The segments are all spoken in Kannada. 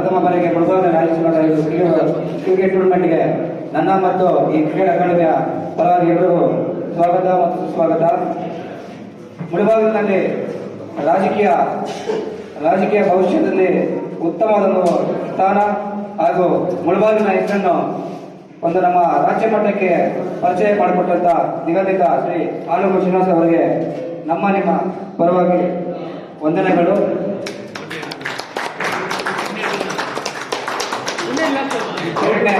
ಪ್ರಥಮ ಬಾರಿಗೆ ಆಯೋಜಿಸಲಾದ ಇದು ಕ್ರಿಕೆಟ್ ಟೂರ್ನಮೆಂಟ್ಗೆ ನನ್ನ ಮತ್ತು ಈ ಕ್ರಿಕೆಟ್ ಅಕಾಡೆಮಿಯ ಪರವಾಗಿ ಎಲ್ಲರೂ ಸ್ವಾಗತ ಮತ್ತು ಸುಸ್ವಾಗತ. ಮುಳುಬಾಗಿಲಿನಲ್ಲಿ ರಾಜಕೀಯ ರಾಜಕೀಯ ಭವಿಷ್ಯದಲ್ಲಿ ಉತ್ತಮವಾದ ಸ್ಥಾನ ಹಾಗೂ ಮುಳುಬಾಗಿಲಿನ ಹೆಸರನ್ನು ಒಂದು ನಮ್ಮ ರಾಜ್ಯ ಮಟ್ಟಕ್ಕೆ ಪರಿಚಯ ಮಾಡಿಕೊಟ್ಟಂತ ನಿಗದಿತ ಶ್ರೀ ಆಲೂರು ಶ್ರೀನಿವಾಸ ಅವರಿಗೆ ನಮ್ಮ ನಿಮ್ಮ ಪರವಾಗಿ ವಂದನೆಗಳು. ಎರಡನೇ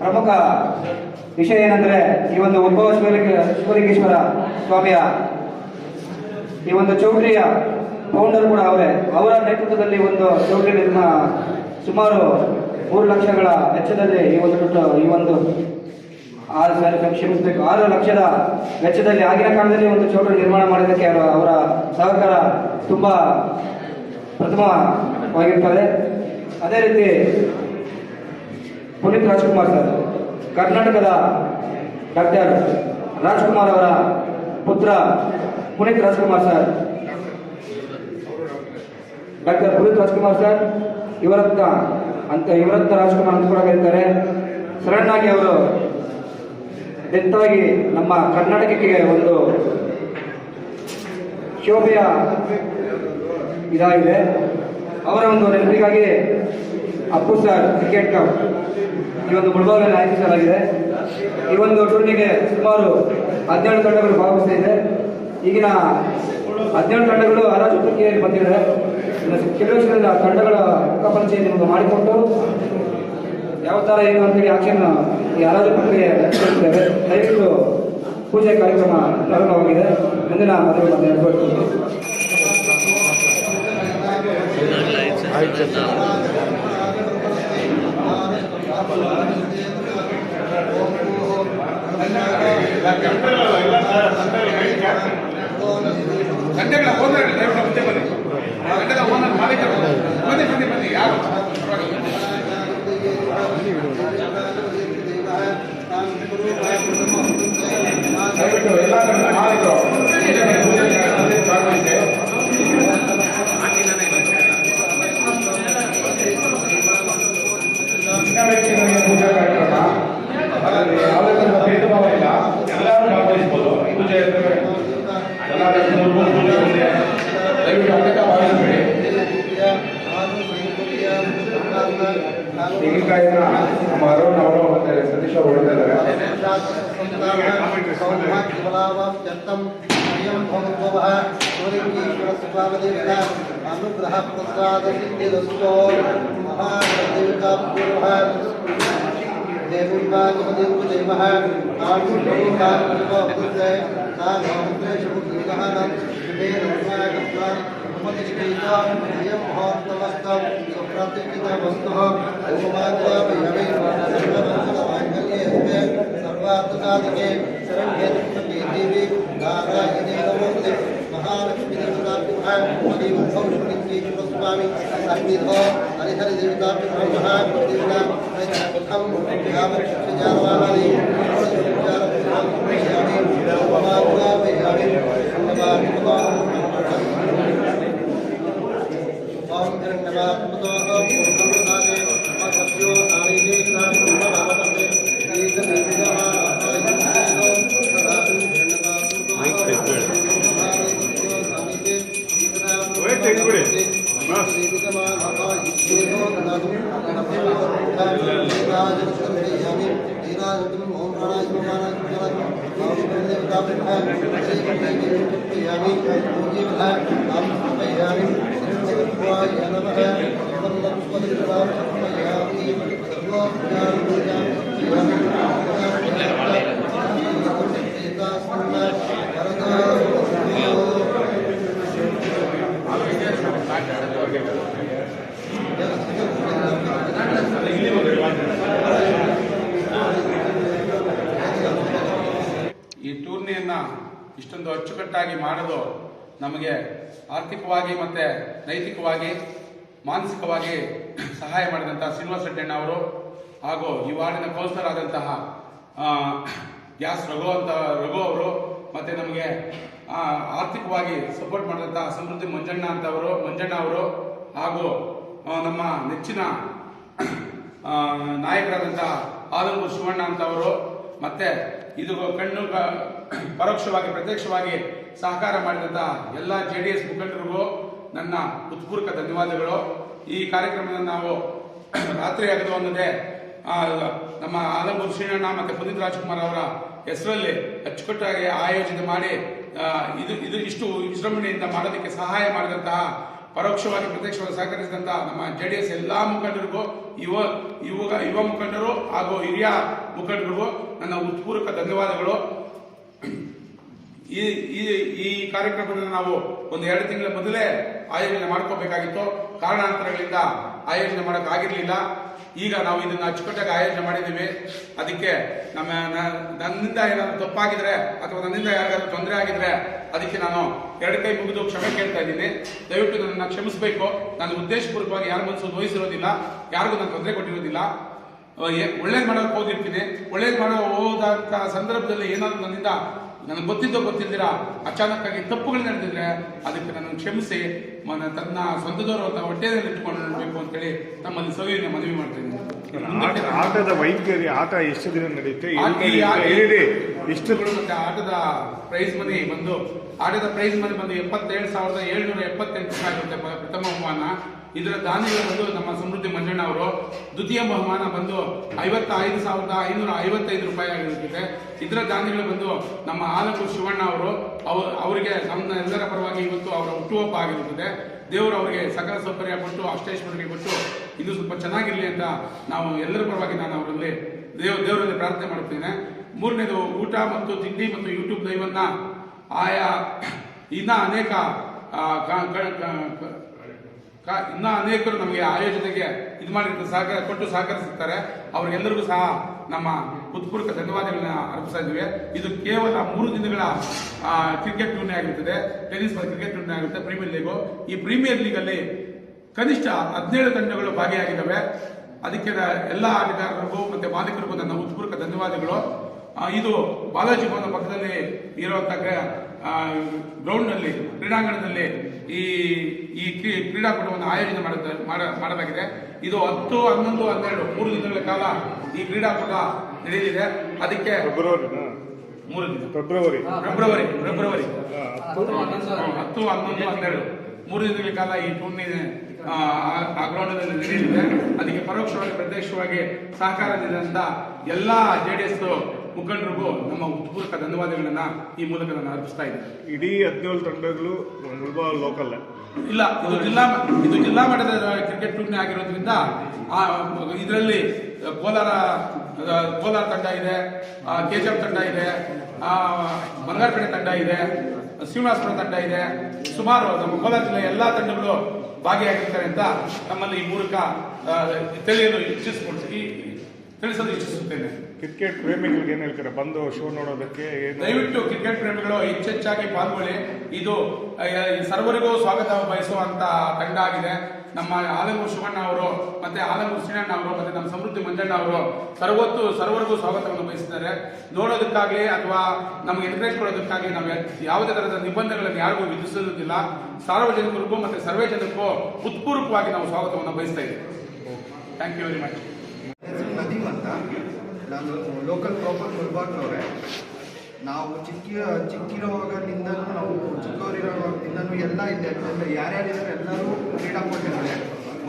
ಪ್ರಮುಖ ವಿಷಯ ಏನಂದ್ರೆ ಈ ಒಂದು ಉದ್ಭವ ಶಿವಲಿಂಗ ಶಿವಲಿಂಗೇಶ್ವರ ಸ್ವಾಮಿಯ ಈ ಒಂದು ಚೌಟ್ರಿಯ ಫೌಂಡರ್ ಕೂಡ ಅವರೇ. ಅವರ ನೇತೃತ್ವದಲ್ಲಿ ಒಂದು ಚೌಟ್ರಿ ಸುಮಾರು ಮೂರು ಲಕ್ಷಗಳ ವೆಚ್ಚದಲ್ಲಿ ಈ ಒಂದು ಈ ಒಂದು ಆರು ಕ್ಷಮಿಸಬೇಕು ಆರು ಲಕ್ಷದ ವೆಚ್ಚದಲ್ಲಿ ಆಗಿನ ಕಾಲದಲ್ಲಿ ಒಂದು ಚೌಟ್ರಿ ನಿರ್ಮಾಣ ಮಾಡೋದಕ್ಕೆ ಅವರ ಸಹಕಾರ ತುಂಬಾ ಪ್ರಥಮವಾಗಿರ್ತದೆ ಅದೇ ರೀತಿ ಪುನೀತ್ ರಾಜ್ಕುಮಾರ್ ಸರ್, ಕರ್ನಾಟಕದ ಡಾಕ್ಟರ್ ರಾಜ್ಕುಮಾರ್ ಅವರ ಪುತ್ರ Puneeth Rajkumar sir. Doctor Puneeth Rajkumar sir, ಇವರತ್ತ ಅಂತ, ಇವರತ್ತ ರಾಜ್ಕುಮಾರ್ ಅಂತ ಕೂಡ ಕರೀತಾರೆ. ಸಡನ್ ಆಗಿ ಅವರು ಡೆತ್ ಆಗಿ ನಮ್ಮ ಕರ್ನಾಟಕಕ್ಕೆ ಒಂದು ಶೋಭೆಯ ಇದಾಗಿದೆ. ಅವರ ಒಂದು ನೆನಪಿಗಾಗಿ ಅಪ್ಪು ಸರ್ ಕ್ರಿಕೆಟ್ ಕಪ್ ಈ ಒಂದು ಮುಳುಬಾಗಿಲನ್ನು ಆಯೋಜಿಸಲಾಗಿದೆ. ಈ ಒಂದು ಟೂರ್ನಿಗೆ ಸುಮಾರು ಹದಿನೇಳು ತಂಡಗಳು ಭಾಗವಹಿಸ್ತಾ ಇದೆ ಈಗಿನ ಹದಿನೇಳು ತಂಡಗಳು ಹರಾಜು ಪ್ರಕ್ರಿಯೆಯಲ್ಲಿ ಬಂದಿದೆ ಕೆಲವು ತಂಡಗಳ ಮುಖಪರಿಚಯ ನಿಮಗೆ ಮಾಡಿಕೊಟ್ಟು ಯಾವ ಥರ ಏನು ಅಂತೇಳಿ ಆಕ್ಷನ್ ಈ ಹರಾಜು ಪ್ರಕ್ರಿಯೆ ನಡೆಸುತ್ತೇವೆ ದಯವಿಟ್ಟು ಪೂಜೆ ಕಾರ್ಯಕ್ರಮ ಪ್ರಾರಂಭವಾಗಿದೆ ಮುಂದಿನ ಮದುವೆ ನಡೆಸಬೇಕು ಸಂಡೆಗಳ ಓನರ್ ಓನರ್ ಮಾಲೀಕರು ಬನ್ನಿ ಬನ್ನಿ ಬನ್ನಿ. ತೆಂಗಿನಕಾಯಿನ ನಮ್ಮ ಅರುಣ್ ಅವರು ಮತ್ತೆ ಸತೀಶ್ ಅವರು ಹೊಡಿತಾ ಇದ್ದಾರೆ ಅನುಗ್ರಹ ಪ್ರಸಾದ ಸಿದ್ಧಿರಸ್ತೋ ಮಹಾದೇವತಾಭ್ಯೋ ದೇವೀರ್ವಾಗಮದೇವದೇವಃ ಆಯುರ್ವೇದಾತ್ಮಕವೃದ್ಧೇ ಸಾಗಮುದ್ರೇಶುದ್ವಿಗಹನಂ ಶುಭೇರತ್ನಾಗತ್ವ ಮಮತಿಷ್ಠೈತಾ ಅಯಂ سروادی دیکھیں مہالکتا شو اس الحال يمينك موجبها عن حميها من القوى ينمها ظل Thank you. ಅಚ್ಚುಕಟ್ಟಾಗಿ ಮಾಡೋದು ನಮಗೆ ಆರ್ಥಿಕವಾಗಿ ಮತ್ತೆ ನೈತಿಕವಾಗಿ, ಮಾನಸಿಕವಾಗಿ ಸಹಾಯ ಶ್ರೀನಿವಾಸ ರೆಡ್ಡಿಣ್ಣ ಅವರು ಹಾಗೂ ಈ ವಾರ್ಡಿನ ಕೌನ್ಸಿಲರ್ ಗ್ಯಾಸ್ ರಘು ಅಂತ, ರಘು ಅವರು ಮತ್ತೆ ನಮಗೆ ಆರ್ಥಿಕವಾಗಿ ಸಪೋರ್ಟ್ ಮಾಡಿದಂಥ ಸಮೃದ್ಧಿ ಮಂಜಣ್ಣ ಅಂತವರು ಮಂಜಣ್ಣ ಅವರು ಹಾಗೂ ನಮ್ಮ ನೆಚ್ಚಿನ ನಾಯಕರಾದಂಥ ಆಲಂಗೂರು ಶಿವಣ್ಣ ಅಂತವರು ಮತ್ತೆ ಇದು ಕಣ್ಣು ಪರೋಕ್ಷವಾಗಿ, ಪ್ರತ್ಯಕ್ಷವಾಗಿ ಸಹಕಾರ ಮಾಡಿದಂಥ ಎಲ್ಲ ಜೆ ಡಿ ಎಸ್ ಮುಖಂಡರಿಗೂ ನನ್ನ ಉತ್ಪೂರ್ವಕ ಧನ್ಯವಾದಗಳು. ಈ ಕಾರ್ಯಕ್ರಮವನ್ನು ನಾವು ರಾತ್ರಿ ಆಗದು ಅನ್ನೋದೇ ನಮ್ಮ ಆಲಂಬೂರು ಶ್ರೀನಣ್ಣ ಮತ್ತು ಪುನೀತ್ ರಾಜ್ಕುಮಾರ್ ಅವರ ಹೆಸರಲ್ಲಿ ಅಚ್ಚುಕಟ್ಟಾಗಿ ಆಯೋಜನೆ ಮಾಡಿ ಇದು ಇದು ಇಷ್ಟು ವಿಜೃಂಭಣೆಯಿಂದ ಮಾಡೋದಕ್ಕೆ ಸಹಾಯ ಮಾಡಿದಂತಹ, ಪರೋಕ್ಷವಾಗಿ, ಪ್ರತ್ಯಕ್ಷವಾಗಿ ಸಹಕರಿಸಿದಂತಹ ನಮ್ಮ ಜೆ ಡಿ ಎಸ್ ಎಲ್ಲಾ ಮುಖಂಡರಿಗೂ, ಯುವ ಯುವ ಯುವ ಮುಖಂಡರು ಹಾಗೂ ಹಿರಿಯ ಮುಖಂಡರಿಗೂ ನನ್ನ ಉತ್ಪೂರ್ವಕ ಧನ್ಯವಾದಗಳು. ಈ ಈ ಈ ಕಾರ್ಯಕ್ರಮವನ್ನು ನಾವು ಒಂದು ಎರಡು ತಿಂಗಳ ಮೊದಲೇ ಆಯೋಜನೆ ಮಾಡ್ಕೋಬೇಕಾಗಿತ್ತು. ಕಾರಣಾಂತರಗಳಿಂದ ಆಯೋಜನೆ ಮಾಡೋಕ್ಕಾಗಿರಲಿಲ್ಲ. ಈಗ ನಾವು ಇದನ್ನು ಅಚ್ಚುಕಟ್ಟಾಗಿ ಆಯೋಜನೆ ಮಾಡಿದ್ದೀವಿ. ಅದಕ್ಕೆ ನಮ್ಮ ನನ್ನಿಂದ ಏನಾದರೂ ತಪ್ಪಾಗಿದ್ರೆ ಅಥವಾ ನನ್ನಿಂದ ಯಾರಿಗಾದ್ರೂ ತೊಂದರೆ ಆಗಿದ್ರೆ ಅದಕ್ಕೆ ನಾನು ಎರಡು ಕೈ ಮುಗಿದು ಕ್ಷಮೆ ಕೇಳ್ತಾ ಇದ್ದೀನಿ. ದಯವಿಟ್ಟು ನನ್ನನ್ನು ಕ್ಷಮಿಸಬೇಕು. ನಾನು ಉದ್ದೇಶಪೂರ್ವಕವಾಗಿ ಯಾರ ಮನಸ್ಸು ನೋಯಿಸಿರೋದಿಲ್ಲ. ಯಾರಿಗೂ ನಾನು ತೊಂದರೆ ಕೊಟ್ಟಿರೋದಿಲ್ಲ. ಒಳ್ಳೇದು ಮಾಡೋಕ್ಕೆ ಹೋಗಿರ್ತೀನಿ ಒಳ್ಳೇದು ಮಾಡೋ ಹೋದಂಥ ಸಂದರ್ಭದಲ್ಲಿ ಏನಾದರೂ ನನ್ನಿಂದ ನನಗೆ ಗೊತ್ತಿದ್ದೋ ಗೊತ್ತಿದ್ದೀರಾ ಅಚಾನಕ್ಕಾಗಿ ಆಗಿ ತಪ್ಪುಗಳು ನಡೆದಿದ್ರೆ ಅದಕ್ಕೆ ನಾನು ಕ್ಷಮಿಸಿ ಮನ ತನ್ನ ಸ್ವಂತದವರು ಅಂತ ಹೊಟ್ಟೆಯಲ್ಲಿ ಇಟ್ಕೊಂಡು ನೋಡಬೇಕು ಅಂತೇಳಿ ತಮ್ಮಲ್ಲಿ ಸವಿಯನ್ನ ಮನವಿ ಮಾಡ್ತೀನಿ ಆಟ ಆಟದ ವೈದ್ಯರಿ ಆಟ ಎಷ್ಟು ದಿನ ನಡೆಯುತ್ತೆ ಎಷ್ಟು ಮತ್ತೆ ಆಟದ ಪ್ರೈಸ್ ಮನಿ ಬಂದು ಆಟದ ಪ್ರೈಸ್ ಮನಿ ಬಂದು ಎಪ್ಪತ್ತೇಳು ಸಾವಿರದ ಏಳ್ನೂರ ಎಪ್ಪತ್ತೆಂಟು ಆಗುತ್ತೆ ಪ್ರಥಮ ಬಹುಮಾನ. ಇದರ ದಾನಿಗಳು ಬಂದು ನಮ್ಮ ಸಮೃದ್ಧಿ ಮಂಜಣ್ಣ ಅವರು, ದ್ವಿತೀಯ ಬಹುಮಾನ ಬಂದು ಐವತ್ತ ಐದು ಸಾವಿರದ ಐನೂರ ಐವತ್ತೈದು ರೂಪಾಯಿ ಆಗಿರುತ್ತದೆ ಇದರ ದಾನಿಗಳು ಬಂದು ನಮ್ಮ ಆಲಕು ಶಿವಣ್ಣ ಅವರು, ಅವ್ರು, ಅವರಿಗೆ ನಮ್ಮ ಎಲ್ಲರ ಪರವಾಗಿ ಇವತ್ತು ಅವರ ಹುಟ್ಟುಹಬ್ಬ ಆಗಿರುತ್ತದೆ ದೇವರು ಅವರಿಗೆ ಸಕಲ ಸೌಕರ್ಯ ಕೊಟ್ಟು ಅಷ್ಟೇಶ್ವರಿಗೆ ಕೊಟ್ಟು ಇದು ಸ್ವಲ್ಪ ಚೆನ್ನಾಗಿರಲಿ ಅಂತ ನಾವು ಎಲ್ಲರ ಪರವಾಗಿ ನಾನು ಅವರಲ್ಲಿ ದೇವ, ದೇವರಲ್ಲಿ ಪ್ರಾರ್ಥನೆ ಮಾಡುತ್ತೇನೆ ಮೂರನೇದು ಊಟ ಮತ್ತು ತಿಂಡಿ ಮತ್ತು ಯೂಟ್ಯೂಬ್ ದೈವನ್ನ ಆಯಾ, ಇನ್ನ ಅನೇಕ ಇನ್ನ ಅನೇಕರು ನಮಗೆ ಆಯೋಜನೆಗೆ ಇದು ಮಾಡಿರ್ತಾರೆ, ಸಹಕಾರ ಕೊಟ್ಟು ಸಹಕರಿಸುತ್ತಾರೆ ಅವರಿಗೆಲ್ಲರಿಗೂ ಸಹ ನಮ್ಮ ಹೃತ್ಪೂರ್ವಕ ಧನ್ಯವಾದಗಳನ್ನ ಅರ್ಪಿಸ್ತಾ ಇದ್ದೀವಿ. ಇದು ಕೇವಲ ಮೂರು ದಿನಗಳ ಕ್ರಿಕೆಟ್ ಟೂರ್ನಿ ಆಗಿರ್ತದೆ. ಟೆನ್ನಿಸ್ ಕ್ರಿಕೆಟ್ ಟೂರ್ನಿ ಆಗುತ್ತೆ ಪ್ರೀಮಿಯರ್ ಲೀಗು. ಈ ಪ್ರೀಮಿಯರ್ ಲೀಗ್ ಅಲ್ಲಿ ಕನಿಷ್ಠ ಹದಿನೇಳು ತಂಡಗಳು ಭಾಗಿಯಾಗಿದ್ದಾವೆ. ಅದಕ್ಕೆ ಎಲ್ಲ ಆಟಗಾರರಿಗೂ ಮತ್ತೆ ಮಾಲೀಕರಿಗೂ ನನ್ನ ಹೃತ್ಪೂರ್ವಕ ಧನ್ಯವಾದಗಳು. ಇದು ಬಾಲಾಜಿ ಭವನ ಪಕ್ಕದಲ್ಲಿ ಇರುವಂತಹ ಗ್ರೌಂಡ್ನಲ್ಲಿ ಕ್ರೀಡಾಂಗಣದಲ್ಲಿ ಈ ಈ ಕ್ರೀ- ಕ್ರೀಡಾಕೂಟವನ್ನು ಆಯೋಜನೆ ಮಾಡುತ್ತ- ಮಾಡ- ಮಾಡಲಾಗಿದೆ. ಇದು ಹತ್ತು ಹನ್ನೊಂದು ಹನ್ನೆರಡು ಮೂರು ದಿನಗಳ ಕಾಲ ಈ ಕ್ರೀಡಾಕೂಟ ನಡೆಯಲಿದೆ. ಅದಕ್ಕೆ ಫೆಬ್ರವರಿ ಮೂರು ದಿನ. ಫೆಬ್ರವರಿ. February February. ಹತ್ತು. ಹನ್ನೊಂದು ಹನ್ನೆರಡು. ಮೂರು ದಿನಗಳ ಕಾಲ ಈ ಟೂರ್ನಿ ಆ, ಗ್ರೌಂಡ್ನಲ್ಲಿ ನಡೆಯಲಿದೆ. ಅದಕ್ಕೆ ಪರೋಕ್ಷವಾಗಿ ಪ್ರತ್ಯಕ್ಷವಾಗಿ ಸಹಕಾರ ನೀಡಿದಂತ ಎಲ್ಲಾ ಜೆಡಿಎಸ್ ಮುಖಂಡರಿಗೂ ನಮ್ಮ ಉತ್ಪೂರ್ವಕ ಧನ್ಯವಾದಗಳನ್ನು ಈ ಮೂಲಕ ನಾನು ಅರ್ಪಿಸ್ತಾ ಇದ್ದೇನೆ. ಇಡೀ ಹದಿನೇಳು ತಂಡಗಳು ಲೋಕಲ್ ಇಲ್ಲ ಇದು ಜಿಲ್ಲಾ ಇದು ಜಿಲ್ಲಾ ಮಟ್ಟದ ಕ್ರಿಕೆಟ್ ಟೂರ್ನಿ ಆಗಿರೋದ್ರಿಂದ ಆ ಇದರಲ್ಲಿ ಕೋಲಾರ ಕೋಲಾರ ತಂಡ ಇದೆ ಕೆಜಿಎಫ್ ತಂಡ ಇದೆ ಆ, ಬಂಗಾರಪೇಟೆ ತಂಡ ಇದೆ ಶ್ರೀನಿವಾಸಪುರ ತಂಡ ಇದೆ. ಸುಮಾರು ನಮ್ಮ ಕೋಲಾರ ಜಿಲ್ಲೆಯ ಎಲ್ಲಾ ತಂಡಗಳು ಭಾಗಿಯಾಗಿರ್ತಾರೆ ಅಂತ ನಮ್ಮಲ್ಲಿ ಈ ಮೂಲಕ ತಿಳಿಯಲು ಇಚ್ಛಿಸ್ಕೊಳ್ತೀವಿ ತಿಳಿಸಲು ಇಚ್ಛಿಸುತ್ತೇನೆ. ಕ್ರಿಕೆಟ್ ಪ್ರೇಮಿಗಳಿಗೆ ಏನು ಹೇಳ್ತಾರೆ? ಬಂದು ಶೋ ನೋಡೋದಕ್ಕೆ ದಯವಿಟ್ಟು ಕ್ರಿಕೆಟ್ ಪ್ರೇಮಿಗಳು ಹೆಚ್ಚೆಚ್ಚಾಗಿ ಪಾಲ್ಗೊಳ್ಳಿ. ಇದು ಸರ್ವರಿಗೂ ಸ್ವಾಗತ ಬಯಸುವಂತ ತಂಡ ಆಗಿದೆ. ನಮ್ಮ ಆಲಂಗೂರು ಶಿವಣ್ಣ ಅವರು ಮತ್ತೆ ಆಲಂಗೂರು ಶ್ರೀಣ್ಣ ಅವರು ಮತ್ತೆ ನಮ್ಮ ಸಮೃದ್ಧಿ ಮಂಜಣ್ಣ ಅವರು ಸರ್ವತ್ತು ಸರ್ವರಿಗೂ ಸ್ವಾಗತವನ್ನು ಬಯಸಿದ್ದಾರೆ. ನೋಡೋದಕ್ಕಾಗಲಿ ಅಥವಾ ನಮಗೆ ಎನ್ಕರೇಜ್ ಕೊಡೋದಕ್ಕಾಗ್ಲಿ ನಾವು ಯಾವುದೇ ತರಹದ ನಿಬಂಧನೆಗಳನ್ನು ಯಾರಿಗೂ ವಿಧಿಸುವುದಿಲ್ಲ ಸಾರ್ವಜನಿಕರಿಗೂ ಮತ್ತೆ ಸರ್ವೇ ಜನಕ್ಕೂ ಉತ್ಪೂರ್ವಕವಾಗಿ ನಾವು ಸ್ವಾಗತವನ್ನು ಬಯಸ್ತಾ ಇದ್ದೀವಿ. ಥ್ಯಾಂಕ್ ಯು ವೆರಿ ಮಚ್ ನಾನು ಲೋಕಲ್ ಪ್ರಾಪರ್ ಮುಲ್ಬಾಗ್ನವ್ರೆ ನಾವು ಚಿಕ್ಕ, ಚಿಕ್ಕಿರೋವಾಗಲಿಂದನೂ, ನಾವು ಚಿಕ್ಕವರಿರೋವಾಗಿಂದನೂ ಎಲ್ಲ ಇದೆ. ಎಲ್ಲ ಯಾರ್ಯಾರಿದ್ದಾರೆ ಎಲ್ಲರೂ ಕ್ರೀಡಾಪಟುಗಳೇ.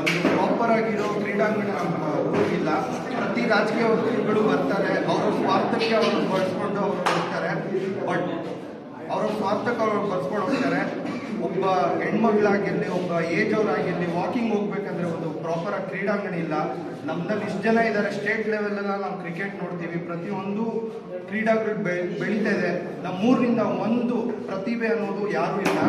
ಒಂದು ಪ್ರಾಪರ್ ಆಗಿರೋ ಕ್ರೀಡಾಂಗಣ ಊರಿಗಿಲ್ಲ. ಪ್ರತಿ ರಾಜಕೀಯ ವ್ಯಕ್ತಿಗಳು ಬರ್ತಾರೆ. ಅವರ ಸ್ವಾರ್ಥಕ್ಕೆ ಅವರು ಬಳಸ್ಕೊಂಡು ಅವರು ಬರ್ತಾರೆ ಬಟ್ ಅವರ ಸ್ವಾರ್ಥಕ್ಕೆ ಅವರು ಬರ್ಸ್ಕೊಂಡು ಹೋಗ್ತಾರೆ. ಒಬ್ಬ ಹೆಣ್ಮಗಳಾಗಿರಲಿ, ಒಬ್ಬ ಏಜ್ ಅವರಾಗಿರಲಿ ವಾಕಿಂಗ್ ಹೋಗ್ಬೇಕಂದ್ರೆ ಒಂದು ಪ್ರಾಪರ್ ಆಗಿ ಕ್ರೀಡಾಂಗಣ ಇಲ್ಲ. ನಮ್ದಲ್ಲಿ ಇಷ್ಟು ಜನ ಇದ್ದಾರೆ ಸ್ಟೇಟ್ ಲೆವೆಲೆಲ್ಲ ನಾವು ಕ್ರಿಕೆಟ್ ನೋಡ್ತೀವಿ. ಪ್ರತಿಯೊಂದು ಕ್ರೀಡಾಗಳು ಬೆಳೀತಾ ಇದೆ. ನಮ್ಮೂರಿನಿಂದ ಒಂದು ಪ್ರತಿಭೆ ಅನ್ನೋದು ಯಾರೂ ಇಲ್ಲ.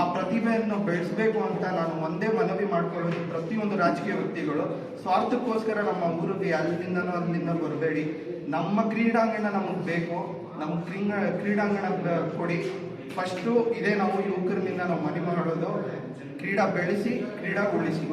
ಆ ಪ್ರತಿಭೆಯನ್ನು ಬೆಳೆಸಬೇಕು ಅಂತ ನಾನು ಒಂದೇ ಮನವಿ ಮಾಡ್ಕೊಳ್ಳೋದು ಪ್ರತಿಯೊಂದು ರಾಜಕೀಯ ವ್ಯಕ್ತಿಗಳು. ಸ್ವಾರ್ಥಕ್ಕೋಸ್ಕರ ನಮ್ಮ ಊರಿಗೆ ಅಲ್ಲಿಂದನೋ ಅಲ್ಲಿಂದ ಬರಬೇಡಿ. ನಮ್ಮ ಕ್ರೀಡಾಂಗಣ ನಮಗೆ ಬೇಕು. ನಮ್ಮ ಕ್ರೀಂಗ, ಕ್ರೀಡಾಂಗಣ ಕೊಡಿ. ಫಸ್ಟು ಇದೇ ನಾವು ಯುವಕರಿಂದ ನಾವು ಮನವಿ ಮಾಡೋದು. ಕ್ರೀಡಾ ಬೆಳೆಸಿ, ಕ್ರೀಡಾ ಉಳಿಸಿ.